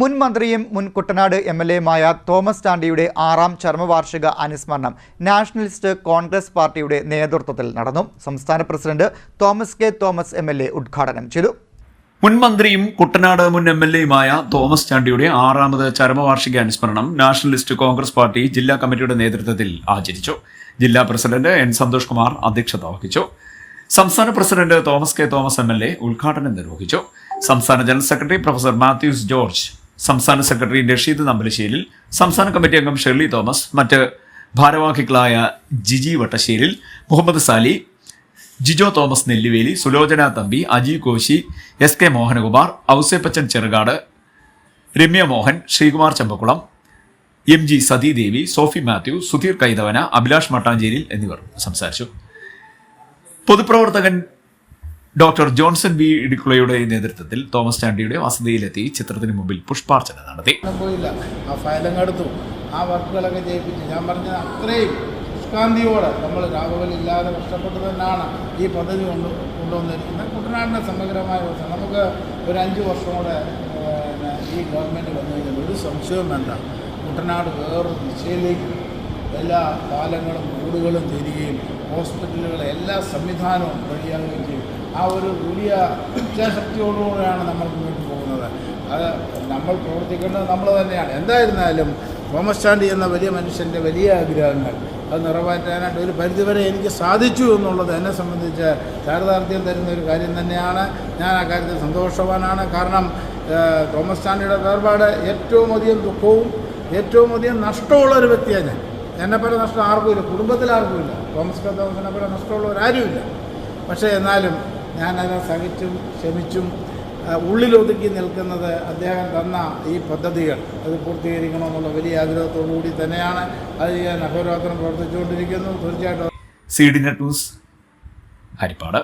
മുൻ മന്ത്രിയും മുൻ കുട്ടനാട് എം എൽ എയുമായ തോമസ് ചാണ്ടിയുടെ ആറാം ചരമവാർഷിക അനുസ്മരണം നാഷണലിസ്റ്റ് കോൺഗ്രസ് പാർട്ടിയുടെ നേതൃത്വത്തിൽ നടന്നു. സംസ്ഥാന president Thomas K Thomas M L A ഉദ്ഘാടനം ചെയ്തു. മുൻ മന്ത്രിയും കുട്ടനാട് മുൻ എം എൽ എയുമായ തോമസ് ചാണ്ടിയുടെ ആറാമത് ചരമവാർഷിക അനുസ്മരണം നാഷണലിസ്റ്റ് കോൺഗ്രസ് പാർട്ടി ജില്ലാ കമ്മിറ്റിയുടെ നേതൃത്വത്തിൽ ആചരിച്ചു. ജില്ലാ പ്രസിഡന്റ് എൻ സന്തോഷ് കുമാർ അധ്യക്ഷത വഹിച്ചു. സംസ്ഥാന president Thomas K Thomas M L A ഉദ്ഘാടനം നിർവഹിച്ചു. സംസ്ഥാന general secretary professor Mathews George സംസ്ഥാന സെക്രട്ടറി രഷീദ് നമ്പലശ്ശേരിൽ സംസ്ഥാന കമ്മിറ്റി അംഗം ഷെർലി തോമസ് മറ്റ് ഭാരവാഹികളായ Jiji Vattasseril Muhammad Sali Jijo Thomas Nelluveli Sulochana Thampi Aji Koshy S K Mohanakumar Ouseppachan Cherukad Ramya Mohan Sreekumar Champakkulam M G Sathidevi Sophy Mathew Sudheer Kaithavana Abhilash Mattancheril എന്നിവർ സംസാരിച്ചു. പൊതുപ്രവർത്തകൻ doctor Johnson B ഇടുക്കുളയുടെ നേതൃത്വത്തിൽ Thomas ചാണ്ടിയുടെ വസതിയിലെത്തി ചിത്രത്തിന് മുമ്പിൽ പുഷ്പാർച്ചന നടത്തി. ആ ഫയലങ്ങ് ആ വർക്കുകളൊക്കെ ചെയ്യിപ്പിച്ചു ഞാൻ പറഞ്ഞ അത്രയും ശുഷ്കാന്തിയോടെ നമ്മൾ രാഘവലില്ലാതെ കഷ്ടപ്പെട്ട് തന്നെയാണ് ഈ പദ്ധതി കൊണ്ട് കൊണ്ടുവന്നിരിക്കുന്നത്. കുട്ടനാടിന്റെ സമഗ്രമായ വ്യവസ്ഥ നമുക്ക് ഒരു അഞ്ച് വർഷം കൂടെ ഈ ഗവൺമെന്റ് വന്നു കഴിഞ്ഞാൽ ഒരു സംശയവും വേണ്ട. കുട്ടനാട് വേറൊരു ദിശയിലേക്ക് എല്ലാ പാലങ്ങളും റോഡുകളും തീരുകയും ഹോസ്പിറ്റലുകൾ എല്ലാ സംവിധാനവും റെഡിയാകുകയും ചെയ്യും. ആ ഒരു വലിയ ഇച്ഛാശക്തിയോടുകൂടെയാണ് നമ്മൾ മുന്നോട്ട് പോകുന്നത്. അത് നമ്മൾ പ്രവർത്തിക്കേണ്ടത് നമ്മൾ തന്നെയാണ്. എന്തായിരുന്നാലും തോമസ് ചാണ്ടി എന്ന വലിയ മനുഷ്യന്റെ വലിയ ആഗ്രഹങ്ങൾ അത് നിറവേറ്റാനായിട്ട് ഒരു പരിധിവരെ എനിക്ക് സാധിച്ചു എന്നുള്ളത് എന്നെ സംബന്ധിച്ച് ചാരിതാർത്ഥ്യം തരുന്ന ഒരു കാര്യം തന്നെയാണ്. ഞാൻ ആ കാര്യത്തിൽ സന്തോഷവാനാണ്. കാരണം തോമസ് ചാണ്ടിയുടെ വേർപാട് ഏറ്റവും അധികം ദുഃഖവും ഏറ്റവും അധികം നഷ്ടമുള്ള ഒരു വ്യക്തിയാണ് ഞാൻ. എന്നെപ്പോലെ നഷ്ടം ആർക്കുമില്ല. കുടുംബത്തിൽ ആർക്കുമില്ല. തോമസ് കെ തോമസിനെ പോലെ നഷ്ടമുള്ളവരാരുമില്ല പക്ഷേ എന്നാലും ഞാനതിനെ സഹിച്ചും ക്ഷമിച്ചും ഉള്ളിലൊതുക്കി നിൽക്കുന്നത് അദ്ദേഹം തന്ന ഈ പദ്ധതികൾ. അത് പൂർത്തീകരിക്കണമെന്നുള്ള വലിയ ആഗ്രഹത്തോടു കൂടി തന്നെയാണ് അത് ഞാൻ അഹോരാത്രം പ്രവർത്തിച്ചുകൊണ്ടിരിക്കുന്നു. തീർച്ചയായിട്ടും സി ഡി ന്യൂസ് ഹരിപ്പാട്.